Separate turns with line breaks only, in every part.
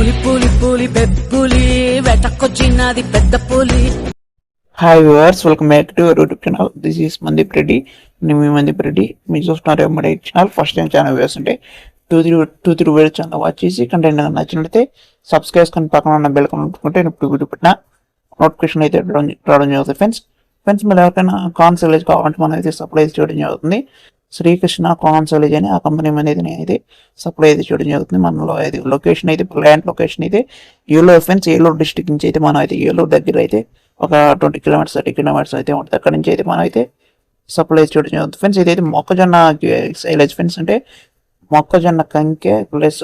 పులి పులి పులి పెప్పులి వెటకొచ్చినది పెద్ద పులి.
Hi viewers welcome back to YouTube channel this is Mandeep Reddy నేను మీ మందీప్ రెడ్డి మీరు చూస్తున్నారు ఎంబడే channel first time channel viewers two three two three video channel watch చేసి కంటెంట్ నచ్చినట్లయితే సబ్స్క్రైబ్ కానీ పక్కన ఉన్న బెల్ కొనుక్కుంటే ఇప్పుడు వీడియో పెట్టిన నోటిఫికేషన్ అయితే రావడం జరుగుతుంది. ఫ్రెండ్స్ ఫ్రెండ్స్ మీరు ఎవరికైనా కాన్ కావాలంటే మనం అయితే సప్లైజ్ చేయడం జరుగుతుంది. శ్రీకృష్ణ కాన్సోలేజ్ అని ఆ కంపెనీ అనేది అయితే సప్లై అయితే చేయడం జరుగుతుంది. మనలో అయితే లొకేషన్ అయితే ప్లాంట్ లొకేషన్ అయితే ఏలూరు ఫ్రెండ్స్ ఏలూరు డిస్టిక్ నుంచి అయితే మనం అయితే ఏలూరు దగ్గర అయితే ఒక ట్వంటీ కిలోమీటర్స్ థర్టీ కిలోమీటర్స్ అయితే ఉంటుంది. అక్కడ నుంచి అయితే మనం అయితే సప్లై చేయడం జరుగుతుంది. ఫ్రెండ్స్ ఇదైతే మొక్కజొన్న సైలేజ్ ఫ్రెండ్స్ అంటే మొక్కజొన్న కంకె ప్లస్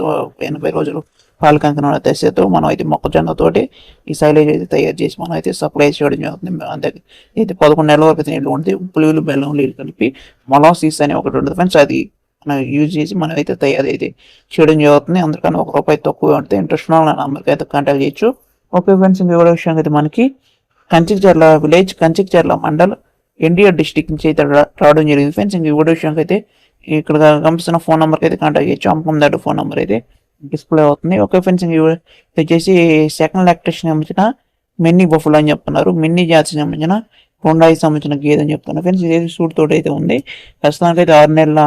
ఎనభై రోజులు పాలు కంకెన దశతో మనం అయితే మొక్కజొన్నతోటి ఈ సైలేజ్ అయితే తయారు చేసి మనం అయితే సప్లై చేయడం జరుగుతుంది. అంతే అయితే పదకొండు నెలల వరకు నీళ్ళు ఉంటుంది పులిలు బెల్లం నీళ్ళు కలిపి మొలాసిస్ అని ఒకటి ఉంటుంది ఫ్రెండ్స్. అది మనం యూజ్ చేసి మనం అయితే తయారు అయితే చేయడం జరుగుతుంది. అందుకని ఒక రూపాయి తక్కువ ఉంటే ఇంట్రెస్ట్ ఉన్న నంబర్కి అయితే కాంటాక్ట్ చేయొచ్చు. ఓకే ఫ్రెండ్స్ ఇంకొక విషయం అయితే మనకి కంచికచర్ల విలేజ్ కంచికచర్ల మండల్ ఎన్టీఆర్ డిస్టిక్ నుంచి అయితే రావడం జరిగింది. ఫ్రెండ్స్ ఇంక వీడియో అయితే ఇక్కడ గమనిస్తున్న ఫోన్ నెంబర్కి అయితే కాంటాక్ట్ చేయొచ్చు. అమ్మకం దాటి ఫోన్ నెంబర్ అయితే డిస్ప్లే అవుతుంది. ఓకే ఫ్రెండ్స్ ఇంక వచ్చేసి సెకండ్ ఎలక్ట్రిషన్ సంబంధించిన మిన్నీ బఫుల్ అని చెప్తున్నారు. మిన్నీ జాతికి సంబంధించిన హోండాకి సంబంధించిన గేదె అని చెప్తున్నారు. ఫ్రెండ్స్ ఇదేది సూట్ తోటి అయితే ఉంది. ప్రస్తుతానికి అయితే ఆరు నెలల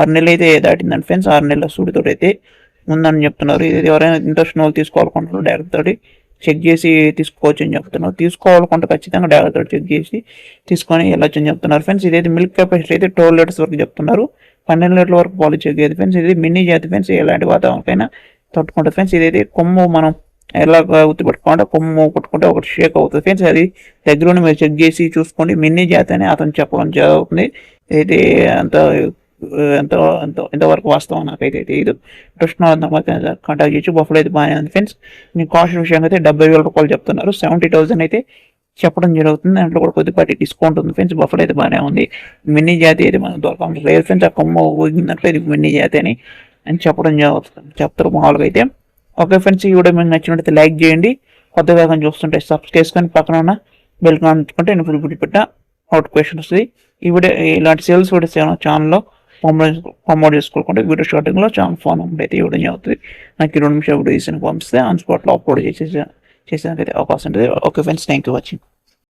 ఆరు నెలలు అయితే దాటిందండి ఫ్రెండ్స్ ఆరు నెలల సూడితోటి అయితే ఉందని చెప్తున్నారు. ఇది ఎవరైనా ఇంట్రెస్ట్ వాళ్ళు తీసుకోవాలనుకుంటున్నారు డైరెక్ట్ తోటి. చెక్ చేసి తీసుకోవచ్చు అని చెప్తున్నారు. తీసుకోవాలనుకుంటే ఖచ్చితంగా డాక్టర్ చెక్ చేసి తీసుకొని వెళ్ళొచ్చు అని చెప్తున్నారు. ఫ్రెండ్స్ ఇదైతే మిల్క్ కెపాసిటీ అయితే ట్వెల్వ్ లీటర్స్ వరకు చెప్తున్నారు. పన్నెండు లీటర్ల వరకు పాలు చెక్ చేయదు ఫ్రెండ్స్ ఇది మినీ జాతి. ఫ్రెండ్స్ ఎలాంటి వాతావరణకైనా తట్టుకుంటుంది. ఫ్రెండ్స్ ఇదైతే కొమ్ము మనం ఎలా ఉత్తి పెట్టుకుంటే కొమ్ము పట్టుకుంటే ఒకటి షేక్ అవుతుంది. ఫ్రెండ్స్ అది దగ్గరుండి మీరు చెక్ చేసి చూసుకోండి. మినీ జాతి అని అతను చెప్పడం జరుగుతుంది. ఇది అంత Uh, ఎంత ఎంత ఎంతవరకు వాస్తవం నాకైతే తెలియదు కృష్ణ కాంటాక్ట్ చేయొచ్చు బఫ్లో అయితే బాగానే ఉంది ఫ్రెండ్స్ నేను కాస్ట్ విషయంగా అయితే డెబ్బై వేల రూపాయలు చెప్తున్నారు. సెవెంటీ థౌసండ్ అయితే చెప్పడం జరుగుతుంది. దాంట్లో కూడా కొద్దిపాటి డిస్కౌంట్ ఉంది ఫ్రెండ్స్ బఫ్లో అయితే బాగానే ఉంది. మిన్ని జాతి అయితే మనం దొరకడం లేదు ఫ్రెండ్స్ ఆ కొమ్మ ఊగినట్లు ఇది మిన్ని జాతి అని అని చెప్పడం జరుగుతుంది. చెప్తారు మామూలుగా అయితే. ఓకే ఫ్రెండ్స్ ఈ వీడియో మీకు నచ్చినట్లయితే లైక్ చేయండి. కొత్తగా కానీ చూస్తుంటే సబ్స్క్రైబ్ చేసుకొని పక్కన ఉన్న బెల్ కానుకుంటే నేను ఫుల్ ఇప్పుడు పెట్టా నోటిఫికేషన్ వస్తుంది. ఈ వీడియో ఇలాంటి సేల్స్ వీడియోస్ ఏమైనా ఛానల్లో ప్రమోట్ చేసుకోకుండా వీడియో స్టార్టింగ్లో చాలా ఫోన్ అయితే ఇవ్వడం జరుగుతుంది నాకు ఈ రెండు నిమిషాలు వీడియో తీసి పంపిస్తే ఆన్ స్పాట్లో అప్లోడ్ చేసే చేసేందుకైతే అవకాశం ఉంటుంది okay friends thank you watching